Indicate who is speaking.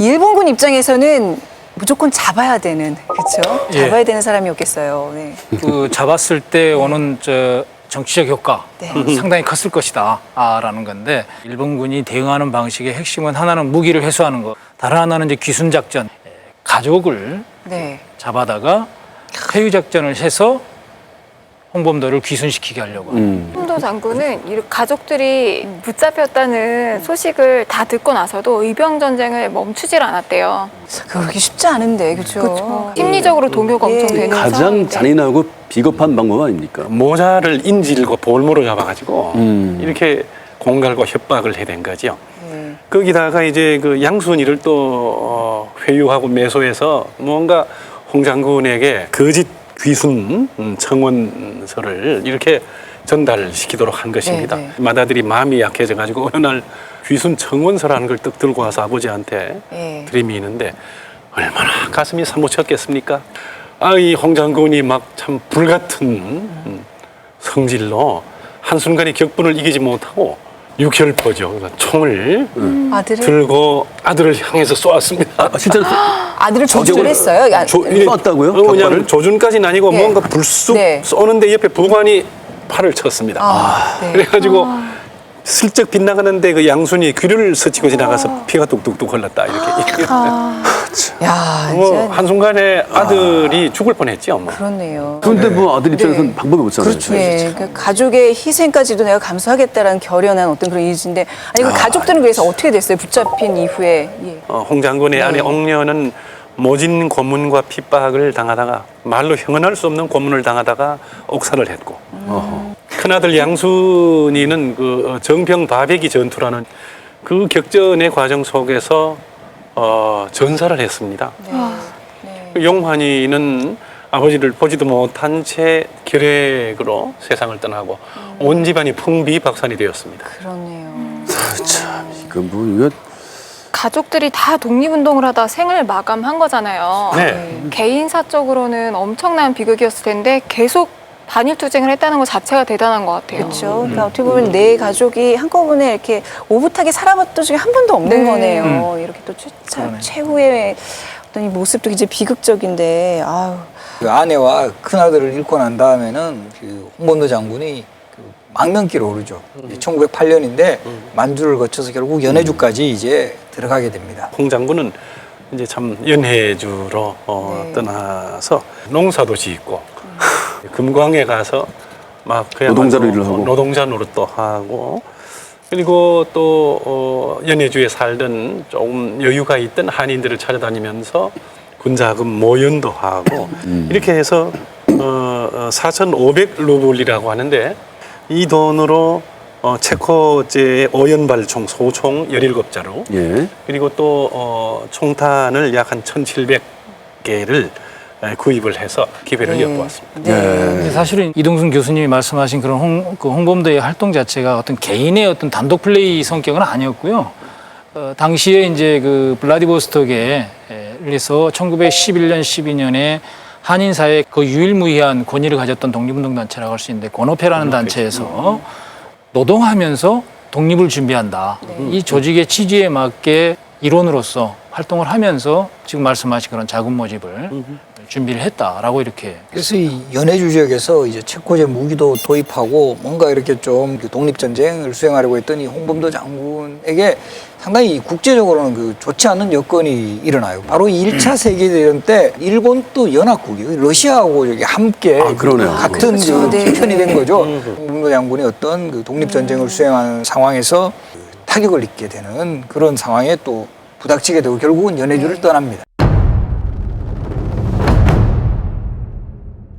Speaker 1: 일본군 입장에서는 무조건 잡아야 되는 그렇죠?
Speaker 2: 예.
Speaker 1: 잡아야 되는 사람이었겠어요. 네.
Speaker 2: 그 잡았을 때 오는 저 정치적 효과
Speaker 1: 네.
Speaker 2: 상당히 컸을 것이다라는 건데 일본군이 대응하는 방식의 핵심은 하나는 무기를 회수하는 것, 다른 하나는 이제 귀순 작전, 에, 가족을
Speaker 1: 네.
Speaker 2: 잡아다가 회유 작전을 해서 홍범도를 귀순시키게 하려고.
Speaker 3: 음.
Speaker 4: 장군은 이 가족들이 붙잡혔다는 소식을 다 듣고 나서도 의병 전쟁을 멈추질 않았대요.
Speaker 1: 그렇게 쉽지 않은데 그렇죠.
Speaker 4: 심리적으로 동요가
Speaker 1: 예.
Speaker 4: 엄청 되는
Speaker 3: 가장
Speaker 4: 상황인데.
Speaker 3: 잔인하고 비겁한 방법 아닙니까?
Speaker 5: 모자를 인질고 볼모로 잡아가지고
Speaker 3: 음.
Speaker 5: 이렇게 공갈과 협박을 해댄 거죠.
Speaker 1: 네.
Speaker 5: 거기다가 이제 그 양순이를 또 어, 회유하고 매소해서 뭔가 홍 장군에게 거짓 귀순 음, 청원서를 이렇게 전달시키도록 한 것입니다.
Speaker 1: 네, 네.
Speaker 5: 마다들이 마음이 약해져 가지고 어느 날 귀순 청원서라는 걸 떡 들고 와서 아버지한테
Speaker 1: 예.
Speaker 5: 들이미는데 얼마나 가슴이 사무쳤겠습니까? 아, 이 홍 장군이 막 참 불같은 음, 성질로 한순간에 격분을 이기지 못하고 육혈포죠. 그래서 총을
Speaker 1: 아들을
Speaker 5: 들고 아들을 향해서 쏘았습니다.
Speaker 3: 아, 실제로
Speaker 1: 아들을
Speaker 3: 저격을-
Speaker 1: 조절했어요. 야,
Speaker 5: 조-
Speaker 3: 예. 쐈다고요?
Speaker 5: 어, 그냥? 조준까지는 아니고
Speaker 1: 예.
Speaker 5: 뭔가 불쑥
Speaker 1: 네.
Speaker 5: 쏘는데 옆에 부관이 팔을 쳤습니다.
Speaker 1: 아, 네.
Speaker 5: 그래가지고 슬쩍 빗나가는데 그 양순이 귀를 스치고 지나가서 피가 뚝뚝뚝 흘렀다 이렇게.
Speaker 1: 야,
Speaker 5: 뭐
Speaker 1: 진짜
Speaker 5: 한순간에 아들이 죽을 뻔했죠. 뭐.
Speaker 1: 그렇네요.
Speaker 3: 그런데 뭐 아들 입장에서는
Speaker 1: 네.
Speaker 3: 방법이 없잖아요.
Speaker 1: 네, 그 가족의 희생까지도 내가 감수하겠다라는 결연한 어떤 그런 의지인데 아니 그 가족들은 그래서 어떻게 됐어요? 붙잡힌 이후에 예.
Speaker 5: 어, 홍 장군의
Speaker 1: 네.
Speaker 5: 아내 옥녀는 모진 고문과 핍박을 당하다가 말로 형언할 수 없는 고문을 당하다가 옥살을 했고
Speaker 3: 어허.
Speaker 5: 큰아들 양순이는 그 어, 정평 바베기 전투라는 그 격전의 과정 속에서 어, 전사를 했습니다.
Speaker 1: 네.
Speaker 5: 그 용환이는 아버지를 보지도 못한 채 결핵으로 세상을 떠나고 온 집안이 풍비박산이 되었습니다.
Speaker 1: 그렇네요.
Speaker 3: 참, 이거 뭐 이거
Speaker 4: 가족들이 다 독립운동을 하다 생을 마감한 거잖아요.
Speaker 5: 네.
Speaker 4: 개인 사적으로는 엄청난 비극이었을 텐데 계속 반일투쟁을 했다는 것 자체가 대단한 것 같아요.
Speaker 1: 그렇죠. 그러니까 어떻게 보면 내 가족이 한꺼번에 이렇게 오붓하게 살아봤던 적이 한 번도 없는
Speaker 4: 네.
Speaker 1: 거네요. 이렇게 또 최, 참
Speaker 2: 그러네.
Speaker 1: 최후의 어떤 이 모습도 굉장히 비극적인데 아유.
Speaker 6: 그 아내와 큰 아들을 잃고 난 다음에는 그 홍범도 장군이 그 망명길을 오르죠. 1908년인데 만주를 거쳐서 결국 연해주까지 이제 들어가게 됩니다.
Speaker 5: 홍 장군은 이제 참 연해주로 어,
Speaker 1: 네.
Speaker 5: 떠나서 농사도 짓고 금광에 가서 막 그야말로
Speaker 3: 노동자로 일을 하고.
Speaker 5: 노동자 노릇도 하고 그리고 또 어, 연해주에 살던 조금 여유가 있던 한인들을 찾아다니면서 군자금 모연도 하고
Speaker 3: 음.
Speaker 5: 이렇게 해서 어, 어, 4,500 루블이라고 하는데 이 돈으로 어, 체코제의 오연발 총 소총 17자루
Speaker 3: 예.
Speaker 5: 그리고 또 어, 총탄을 약 한 1,700개를 구입을 해서 기회를
Speaker 1: 네.
Speaker 5: 엿보았습니다.
Speaker 1: 네.
Speaker 2: 근데 사실은 이동순 교수님이 말씀하신 그런 홍, 그 홍범도의 활동 자체가 어떤 개인의 어떤 단독 플레이 성격은 아니었고요. 어, 당시에 이제 그 블라디보스톡에 서 1911년 12년에 한인 사회 그 유일무이한 권위를 가졌던 독립운동 단체라고 할 수 있는데 권오페라는 단체에서 노동하면서 독립을 준비한다. 이 조직의 취지에 맞게 일원으로서 활동을 하면서 지금 말씀하신 그런 자금 모집을 준비를 했다라고 이렇게
Speaker 6: 그래서 이 연해주 지역에서 이제 체코제 무기도 도입하고 뭔가 이렇게 좀그 독립전쟁을 수행하려고 했더니 홍범도 장군에게 상당히 국제적으로는 그 좋지 않은 여건이 일어나요. 바로 이 1차 세계대전 때 일본 또 연합국이 러시아하고 여기 함께
Speaker 3: 아, 그러네요.
Speaker 6: 같은
Speaker 1: 그렇죠.
Speaker 6: 그
Speaker 1: 네.
Speaker 6: 편이 된 거죠. 홍범도 장군이 어떤 그 독립전쟁을 수행하는 상황에서 타격을 입게 되는 그런 상황에 또 부닥치게 되고 결국은 연해주를 떠납니다.